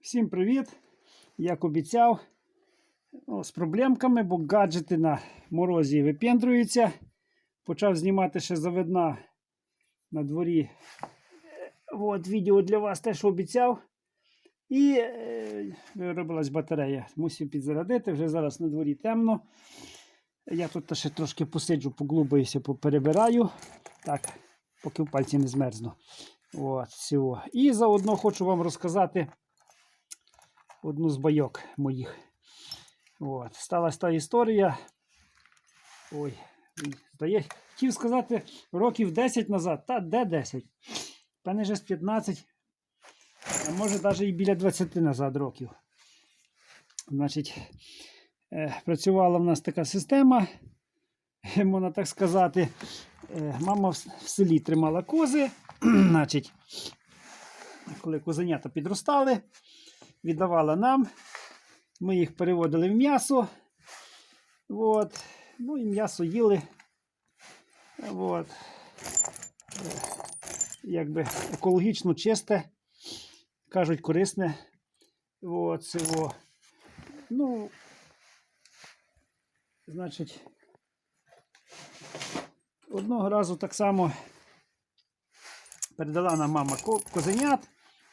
Всім привіт! Як обіцяв, ну, з проблемками, бо гаджети на морозі випендрюються. Почав знімати ще завидна на дворі. Е, От, відео для вас теж обіцяв. І е, виробилась батарея. Мусив підзарядити, вже зараз на дворі темно. Я тут ще трошки посиджу, поглубаюся, поперебираю. Так, поки в пальці не змерзну. От, всього. І заодно хочу вам розказати одну з байок моїх. От. Сталася та історія. Ой, здається, хотів сказати років 10 назад. Та де 10? Певне вже з 15, а може навіть і біля 20 назад років. Значить, е, працювала в нас така система, можна так сказати. Е, мама в, в селі тримала кози. Значить, коли козенята підростали, віддавала нам. Ми їх переводили в м'ясо. От. Ну і м'ясо їли. От. Якби екологічно чисте, кажуть, корисне. От, цього. Ну, значить, одного разу так само передала нам мама козенят.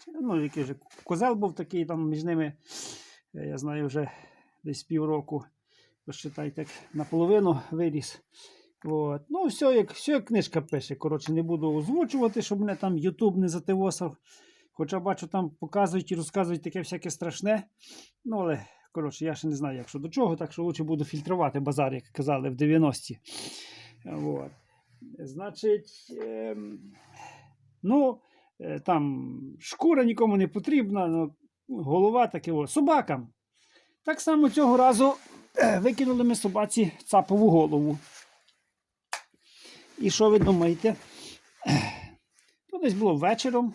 Ну, який вже козел був такий, там між ними, е, я знаю, вже десь півроку, посчитайте, наполовину виріс. От. Ну, все як, все як книжка пише. Коротше, не буду озвучувати, щоб мене там Ютуб не зативосав. Хоча бачу, там показують і розказують таке всяке страшне. Ну, але, коротше, я ще не знаю, як до чого, так що лучше буду фільтрувати базар, як казали в 90-ті. От. Значить, ем, ну, там шкура нікому не потрібна, ну, голова таке о, собакам. Так само цього разу е, викинули ми собаці цапову голову. І що ви думаєте? Ну, десь було вечором.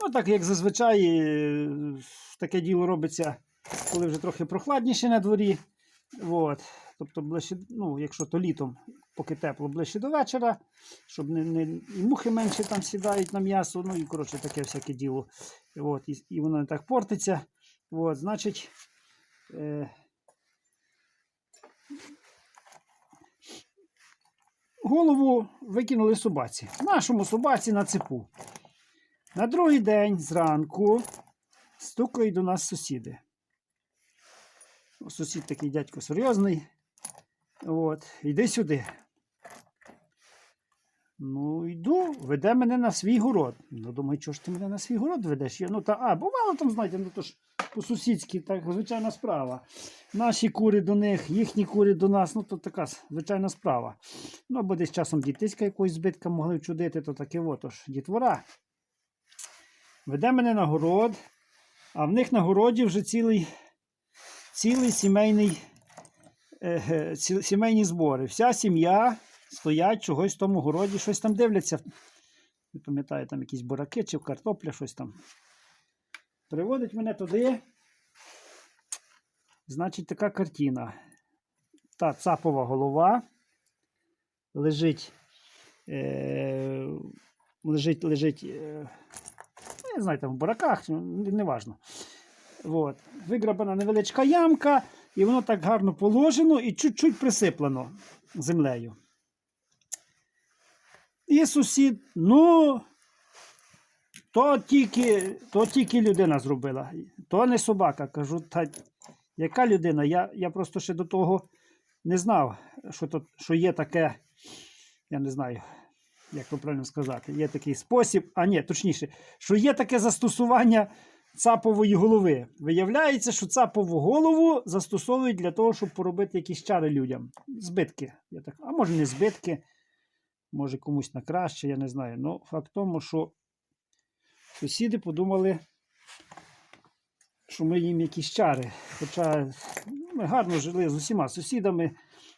Ну, так як зазвичай е, таке діло робиться, коли вже трохи прохладніше на дворі. От. Тобто, ближче, ну, якщо то літом, поки тепло, ближче до вечора, щоб не, не, і мухи менше там сідають на м'ясо, ну і коротше таке всяке діло. От, і, і воно не так портиться. От, значить, е, голову викинули собаці. Нашому собаці на цепу. На другий день зранку стукають до нас сусіди. Сусід такий дядько серйозний. От, іди сюди. Ну, йду, веде мене на свій город. Ну, думаю, чого ж ти мене на свій город ведеш? Я, ну, та, а, бувало там, знаєте, ну то ж по-сусідськи, так, звичайна справа. Наші кури до них, їхні кури до нас, ну то така звичайна справа. Ну, або десь часом дітиська якоїсь збитка могли вчудити, то таке отож, дітвора. Веде мене на город, а в них на городі вже цілий, цілий сімейний, сімейні збори. Вся сім'я стоять чогось в тому городі, щось там дивляться. Не пам'ятаю, там якісь бураки чи картопля, щось там. Приводить мене туди. Значить, така картина. Та цапова голова лежить, е, лежить, лежить, е, не в бураках, не- неважно. От. Виграбана невеличка ямка, і воно так гарно положено і чуть-чуть присиплено землею. І сусід, ну, то тільки, то тільки людина зробила, то не собака. Кажу, та яка людина? Я, я просто ще до того не знав, що, то, що є таке, я не знаю, як то правильно сказати, є такий спосіб, а ні, точніше, що є таке застосування цапової голови. Виявляється, що цапову голову застосовують для того, щоб поробити якісь чари людям. Збитки. Я так, а може не збитки, може комусь на краще, я не знаю. Ну, факт тому, що сусіди подумали, що ми їм якісь чари. Хоча ну, ми гарно жили з усіма сусідами,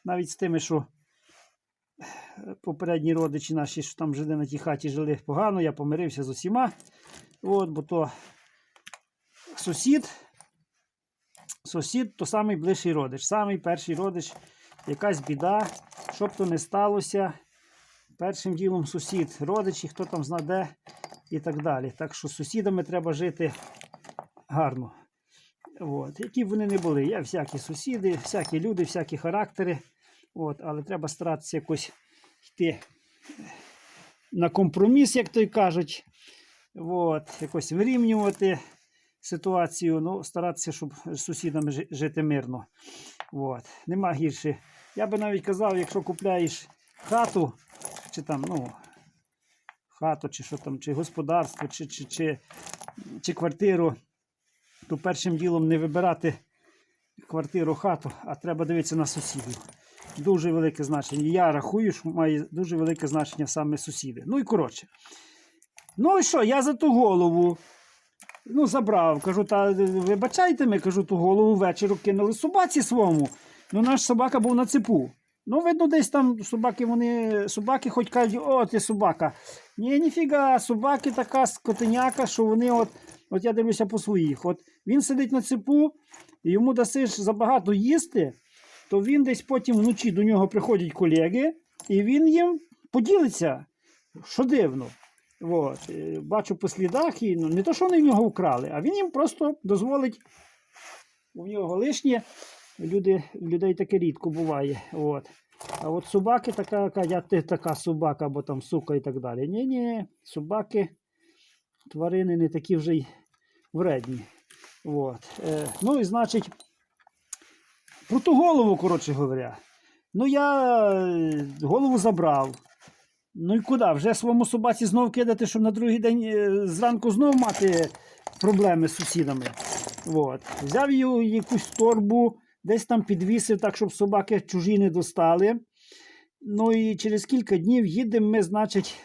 навіть з тими, що е, попередні родичі наші, що там жили на тій хаті, жили погано, я помирився з усіма. От, бо то сусід, сусід то самий ближчий родич, самий перший родич, якась біда, що б то не сталося. Першим ділом сусід, родичі, хто там зна де і так далі. Так що з сусідами треба жити гарно. От. Які б вони не були. Є всякі сусіди, всякі люди, всякі характери. От. Але треба старатися якось йти на компроміс, як то й кажуть. От. Якось вирівнювати ситуацію, ну, старатися, щоб з сусідами жити мирно. От. Нема гірше. Я би навіть казав, якщо купляєш хату, чи там, ну, хату, чи що там, чи господарство, чи, чи, чи, чи квартиру, то першим ділом не вибирати квартиру, хату, а треба дивитися на сусідів. Дуже велике значення. Я рахую, що має дуже велике значення саме сусіди. Ну і коротше. Ну і що, я за ту голову. Ну, забрав. Кажу, та вибачайте ми, кажу, ту голову ввечері кинули собаці своєму. Ну, наш собака був на цепу. Ну, видно, десь там собаки, вони, собаки хоч кажуть, о, ти собака. Ні, ніфіга, собаки така скотиняка, що вони от, от я дивлюся по своїх. От він сидить на цепу, і йому дасиш забагато їсти, то він десь потім вночі до нього приходять колеги, і він їм поділиться. Що дивно. От. е, Бачу по слідах, і ну, не то, що вони в нього вкрали, а він їм просто дозволить у нього лишнє. Люди, людей таке рідко буває. От. А от собаки така, я ти така собака, або там сука і так далі. Ні, ні, собаки, тварини не такі вже й вредні. От. Е, ну і значить, про ту голову, коротше говоря. Ну, я е, голову забрав. Ну і куди? Вже своєму собаці знов кидати, щоб на другий день е, зранку знов мати проблеми з сусідами. От. Взяв її якусь торбу, десь там підвісив, так, щоб собаки чужі не достали. Ну і через кілька днів їдемо ми, значить,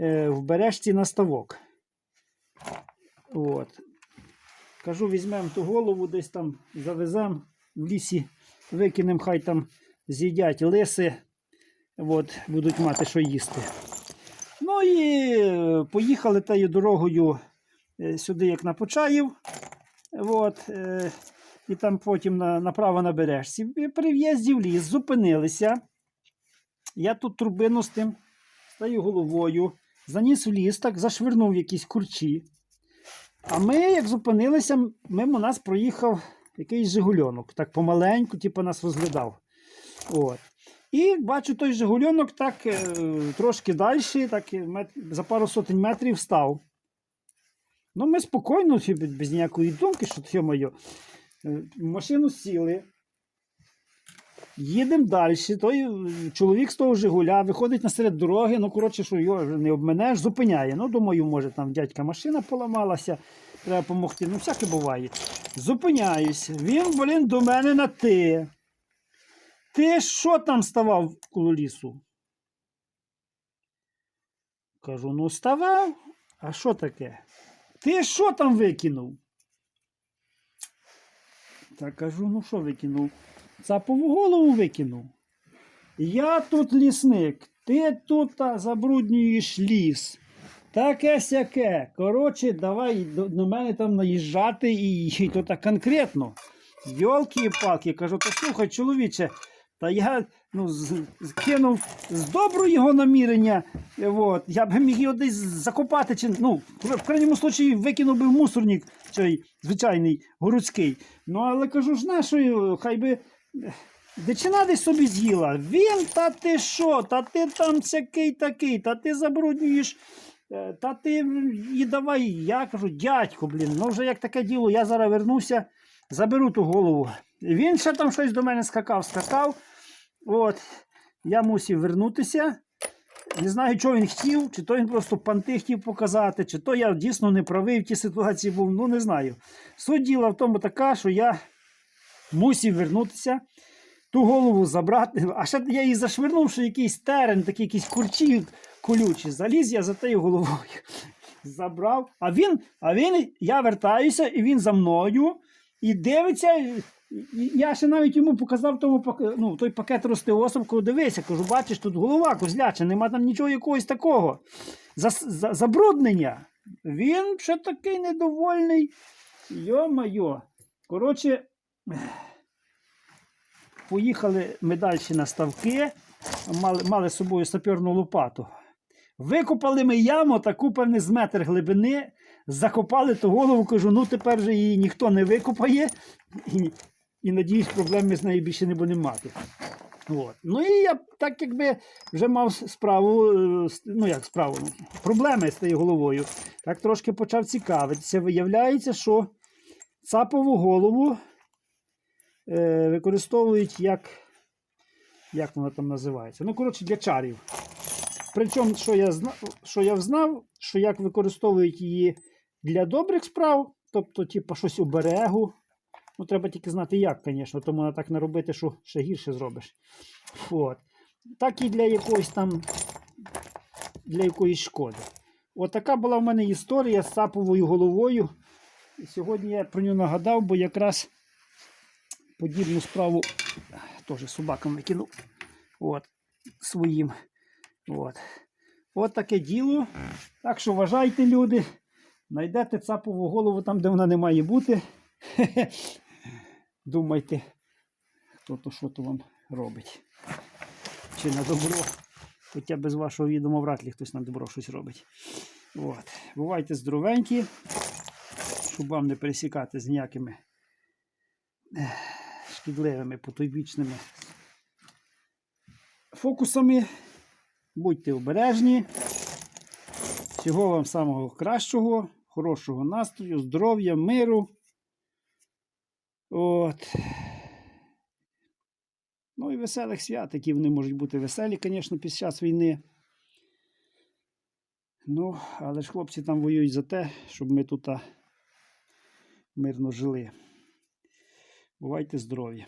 е, в бережці на ставок. От. Кажу, візьмемо ту голову, десь там завеземо в лісі, викинемо, хай там з'їдять лиси, от, будуть мати що їсти. Ну і е, поїхали тією дорогою е, сюди, як на Почаїв. От, е, і там потім на, направо на. При в'їзді в ліс зупинилися. Я тут турбину з тим стаю головою, заніс в ліс, так зашвирнув якісь курчі. А ми, як зупинилися, мимо нас проїхав якийсь Жигульонок. Так помаленьку, типу, нас розглядав. От. І бачу, той Жигульонок так е, трошки далі, так е, за пару сотень метрів став. Ну, ми спокійно, без ніякої думки, що це моє. Машину сіли. Їдемо далі. Той е, чоловік з того Жигуля виходить насеред дороги. Ну, коротше, що його не обменеш, зупиняє. Ну, думаю, може, там дядька машина поламалася, треба допомогти. Ну, всяке буває. Зупиняюсь. Він, блін, до мене на ти. Ти що там ставав коло лісу? Кажу, ну ставав. А що таке? Ти що там викинув? Та кажу, ну що викинув? Цапову голову викинув. Я тут лісник, ти тут забруднюєш ліс. Таке сяке. Коротше, давай до, мене там наїжджати і, і то так конкретно. Йолки-палки, кажу, то слухай, чоловіче, та я ну, кинув з доброго його намірення. е, От, я б міг його десь закопати, чи, ну, в крайньому случаї викинув би в мусорник, цей звичайний городський. Ну, але кажу ж нашою, хай би. е, Дичина десь собі з'їла. Він, та ти що, та ти там всякий такий, та ти забруднюєш. е, Та ти і давай, я кажу, дядько, блін, ну вже як таке діло, я зараз вернуся, заберу ту голову. Він ще там щось до мене скакав, скакав. От, я мусив вернутися. Не знаю, що він хотів, чи то він просто панти хотів показати, чи то я дійсно не правий в тій ситуації був, ну не знаю. Суть діла в тому така, що я мусив вернутися, ту голову забрати, а ще я її зашвирнув, що якийсь терен, такі якісь курчі колючі. Заліз я за тією головою. Забрав. А він, а він, я вертаюся, і він за мною і дивиться. Я ще навіть йому показав тому, ну, той пакет ростеосом, кажу, дивися, кажу, бачиш, тут голова козляча, нема там нічого якогось такого. За, за, забруднення. Він ще такий недовольний. Йо-майо. Коротше, поїхали ми далі на ставки, мали, мали з собою саперну лопату. Викопали ми яму таку певне з метр глибини, закопали ту голову, кажу, ну тепер же її ніхто не викопає. І, надіюсь, проблем з нею більше не будемо мати. От. Ну і я так якби вже мав справу, е, ну як справу, ну, проблеми з тією головою. Так трошки почав цікавитися. Виявляється, що цапову голову е, використовують як. Як вона там називається? Ну, коротше, для чарів. Причому, що я, зна... що я взнав, що як використовують її для добрих справ, тобто, типу, щось оберегу. Ну, треба тільки знати, як, звісно, тому вона так не робити, що ще гірше зробиш. От. Так і для якоїсь там для якоїсь шкоди. От така була в мене історія з саповою головою. І сьогодні я про нього нагадав, бо якраз подібну справу теж собакам викинув. От, своїм. От. От таке діло. Так що вважайте, люди. Знайдете цапову голову там, де вона не має бути. Думайте, хто то що то вам робить. Чи на добро. Хоча без вашого відома вряд ли хтось на добро щось робить. От. Бувайте здоровенькі, щоб вам не пересікати з ніякими шкідливими потойбічними фокусами. Будьте обережні. Всього вам самого кращого, хорошого настрою, здоров'я, миру. От. Ну і веселих свят, які вони можуть бути веселі, звісно, під час війни. Ну, але ж хлопці там воюють за те, щоб ми тут мирно жили. Бувайте здорові!